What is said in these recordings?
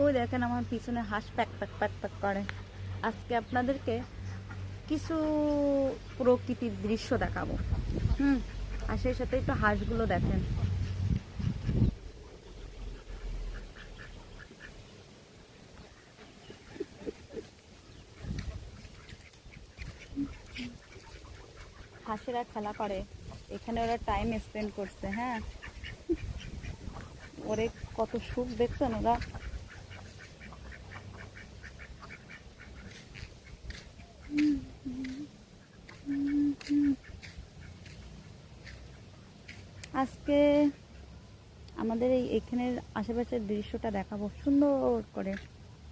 ওই দেখেন আমার পিছনে হাঁস প্যাক প্যাক প্যাক প্যাক করে। আজকে আপনাদেরকে কিছু প্রকৃতির দৃশ্য দেখাবো। হুম, আর সেই সাথে একটু হাঁসগুলো দেখেন। হাঁসেরা খেলা করে, এখানে ওরা টাইম স্পেন্ড করছে হ্যাঁ? ওরে কত সুখ, দেখছেন ওরা? আজকে আমাদের এই এখানের আশেপাশের দৃশ্যটা দেখাবো সুন্দর করে।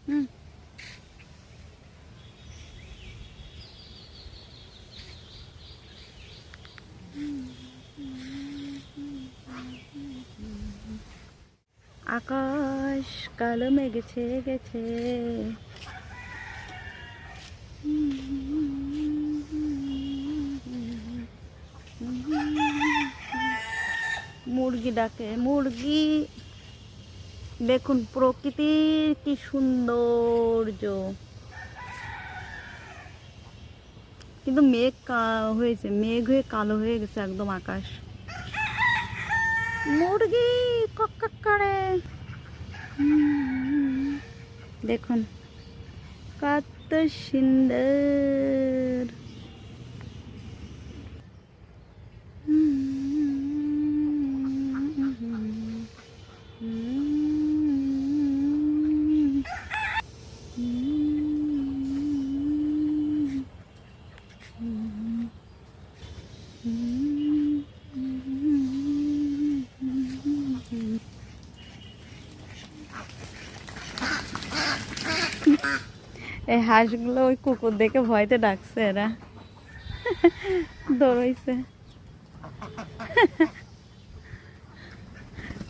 হুম। আকাশ কালো মেঘে গেছে। মুরগি ডাকে, মুরগি। দেখুন প্রকৃতির কি সৌন্দর্য। কিন্তু মেঘ হয়েছে, মেঘ হয়ে কালো হয়ে গেছে একদম আকাশ। মুরগি কক করে। দেখুন। কত সুন্দর এই হাঁসগুলো ওই কুকুর দেখে ভয়তে ডাকছে এরা। দৌড়াইছে।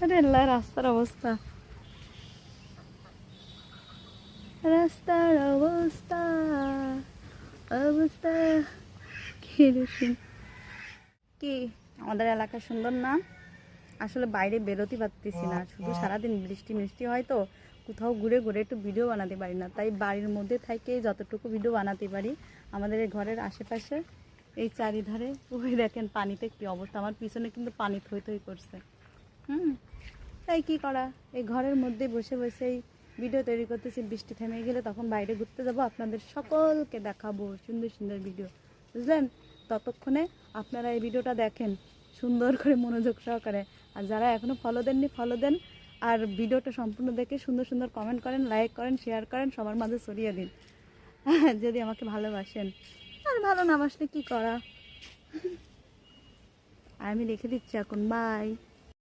আরে রাস্তার অবস্থা। রাস্তার অবস্থা অবস্থা। কি? আমাদের এলাকা সুন্দর না? আসলে বাইরে বেরোতে পারতেছি না। শুধু সারাদিন বৃষ্টি মিষ্টি হয় তো কোথাও ঘুরে ঘুরে একটু ভিডিও বানাতে পারি না। তাই বাড়ির মধ্যে থেকে যতটুকু ভিডিও বানাতে পারি আমাদের এই ঘরের আশেপাশে এই চারিধারে ওই দেখেন পানিতে কি অবস্থা। আমার পিছনে কিন্তু পানি থই থই করছে। হুম তাই কি করা? এই ঘরের মধ্যে বসে বসেই ভিডিও তৈরি করতেছি। বৃষ্টি থেমে গেলে তখন বাইরে ঘুরতে যাব। আপনাদের সকলকে দেখাবো সুন্দর সুন্দর ভিডিও বুঝলেন? ততক্ষণে আপনারা এই ভিডিওটা দেখেন। সুন্দর করে মনোযোগ সহকারে। আর যারা এখনও ফলো দেননি ফলো দেন। আর ভিডিওটা সম্পূর্ণ দেখে সুন্দর সুন্দর কমেন্ট করেন লাইক করেন শেয়ার করেন, সবার মাঝে ছড়িয়ে দিন। যদি আমাকে ভালোবাসেন। আর ভালো না বাসলে কী করা? আমি লিখে দিচ্ছি এখন বাই